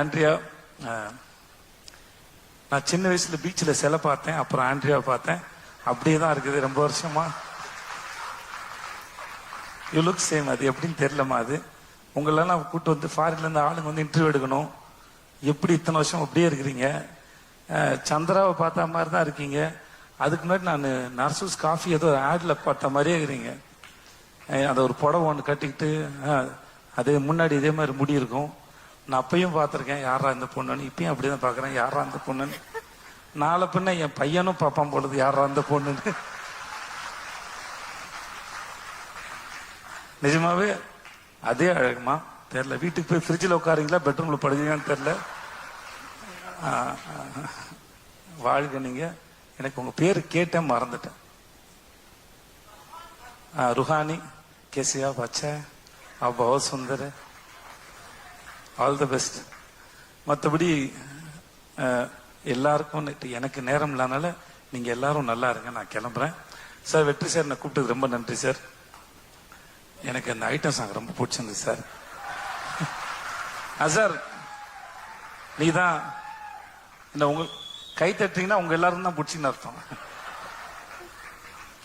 Andrea நான் சின்ன வயசுல பீச்சில் சிலை பார்த்தேன் அப்புறம் ஆண்ட்ரியா பார்த்தேன். அப்படியே தான் இருக்குது ரொம்ப வருஷமா. யூ லுக் சேம் அது எப்படின்னு தெரியலமா அது. உங்களெல்லாம் கூப்பிட்டு வந்து ஃபாரின்லேருந்து ஆளுங்க வந்து இன்டர்வியூ எடுக்கணும். எப்படி இத்தனை வருஷம் அப்படியே இருக்கிறீங்க? சந்திராவை பார்த்த மாதிரி தான் இருக்கீங்க. அதுக்கு முன்னாடி நான் நர்சூஸ் காஃபி ஏதோ ஆடில் பார்த்த மாதிரியே இருக்கிறீங்க. அதை ஒரு புடவை ஒன்று கட்டிக்கிட்டு அது முன்னாடி இதே மாதிரி முடி இருக்கும். நான் அப்பயும் பார்த்துருக்கேன். யாரா இந்த பொண்ணுன்னு? இப்பயும் அப்படிதான் பார்க்குறேன். யாரா இந்த பொண்ணுன்னு? நாளை பின்ன என் பையனும் பார்ப்பான் பொழுது யாரா இந்த பொண்ணுன்னு. நிஜமாவே அதே அழகுமா? தெரியல. வீட்டுக்கு போய் ஃப்ரிட்ஜில் உட்காருங்களா பெட்ரூம்ல படுவீங்கன்னு தெரியல. வாழ்க நீங்க. எனக்கு உங்க பேர் கேட்டேன் மறந்துட்டேன். ருஹானி கேசியா பச்சை ஆ பவத் சுந்தர் ஆல் தி பெஸ்ட் மற்றபடி எல்லாருக்கும் எனக்கு நேரம் இல்லாதனால நீங்க எல்லாரும் நல்லா இருங்க நான் கிளம்புறேன். சார் வெற்றி சார் நான் கூப்பிட்டது ரொம்ப நன்றி சார் எனக்கு அந்த ஐட்டம் சாங் ரொம்ப பிடிச்சிருந்தது சார் ஆ, சார் நீ தான் என்ன உங்க கை தட்டுறீங்கன்னா உங்க எல்லாரும் தான் பிடிச்சின்னு அர்த்தம்.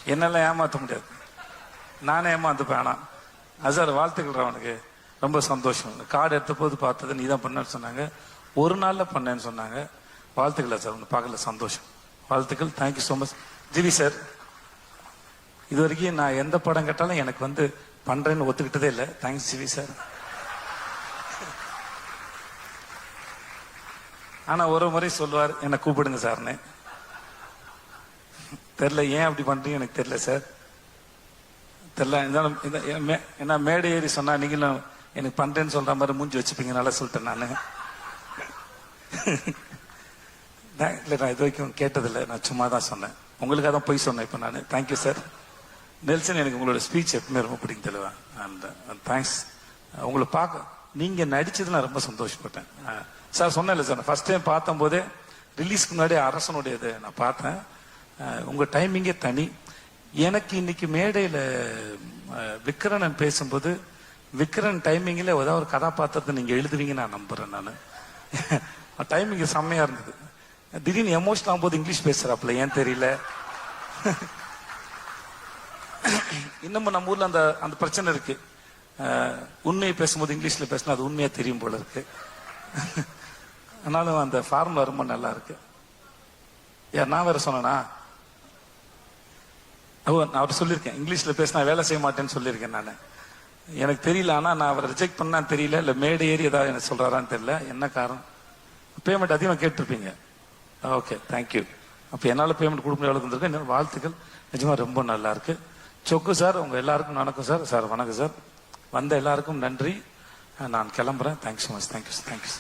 என்னெல்லாம் ஏமாற்ற முடியாது. நானே ஏமாந்துப்பேன் ஆனால் அது சார் வாழ்த்துக்கள் அவனுக்கு ரொம்ப சந்தோஷம். கார்டு எடுத்த போது பார்த்தது நீ தான் பண்ணேன்னு சொன்னாங்க. ஒரு நாளில் பண்ணேன்னு சொன்னாங்க. வாழ்த்துக்கள் சார் ஒன்று பார்க்கல சந்தோஷம். வாழ்த்துக்கள் thank you so much GV sir இது வரைக்கும் நான் எந்த படம் கேட்டாலும் எனக்கு வந்து பண்ணுறேன்னு ஒத்துக்கிட்டதே இல்லை. Thanks GV sir. ஆனால் ஒரு முறை சொல்லுவார் என்னை கூப்பிடுங்க சார்னு. தெரில ஏன் அப்படி பண்ணுறீங்க எனக்கு தெரியல சார். தெரில இருந்தாலும் மே- ஏன்னா மேடை ஏறி சொன்னால் நீங்களும் எனக்கு பண்றேன்னு சொல்ற மாதிரி மூஞ்சி வச்சுப்பீங்க நல்லா சொல்லிட்டேன் நான். இல்லை நான் இது வரைக்கும் கேட்டதில்லை. நான் சும்மா தான் சொன்னேன். உங்களுக்காக தான் போய் சொன்னேன் இப்போ நான். தேங்க்யூ சார் நெல்சன் எனக்கு உங்களோட ஸ்பீச் எப்பவுமே ரொம்ப பிடிக்கும் தெளிவா. அண்ட் தேங்க்ஸ் உங்களை பார்க்க நீங்க நடிச்சது நான் ரொம்ப சந்தோஷப்பட்டேன். அஹ், சார் சொன்னேன்ல சார் ஃபர்ஸ்ட் டைம் பார்த்தம்போதே ரிலீஸ்க்கு முன்னாடி அரசனுடைய இதை நான் பார்த்தேன். உங்கள் உங்க டைமிங்கே தனி. எனக்கு இன்னைக்கு மேடையில் விக்ரணன் பேசும்போது விக்ரன் டைமிங்கில் ஏதாவது ஒரு கதாபாத்திரத்தை நீங்கள் எழுதுவீங்க நான் நம்புகிறேன் நான். டைமிங் செம்மையாக இருந்தது. திடீர்னு எமோஷனல் ஆகும்போது இங்கிலீஷ் பேசுகிறாப்புல ஏன் தெரியல? இன்னமும் நம்ம ஊரில் அந்த அந்த பிரச்சனை இருக்கு. உண்மையை பேசும்போது இங்கிலீஷில் பேசினா அது உண்மையாக தெரியும் போல இருக்கு. ஆனாலும் அந்த ஃபார்முலா ரொம்ப நல்லா இருக்கு. யார் நான் வேற சொன்னேனா? ஓ நான் அவர் சொல்லியிருக்கேன். இங்கிலீஷில் பேசினா வேலை செய்ய மாட்டேன்னு சொல்லியிருக்கேன் நான். எனக்கு தெரியல ஆனால் நான் அவரை ரிஜெக்ட் பண்ணா தெரியல இல்லை மேடை ஏறி ஏதாவது எனக்கு சொல்கிறாரான்னு தெரியல. என்ன காரணம்? பேமெண்ட் அதிகமாக கேட்டிருப்பீங்க. ஓகே தேங்க்யூ அப்போ என்னால் பேமெண்ட் கொடுக்க முடியாது இருந்திருக்கு என்னோட வாழ்த்துக்கள். நிஜமாக ரொம்ப நல்லா இருக்கு. சொக்கு சார் உங்கள் எல்லாருக்கும் வணக்கம் சார். சார் வணக்கம் சார். வந்த எல்லாருக்கும் நன்றி. நான் கிளம்புறேன். Thanks so much thank you thank you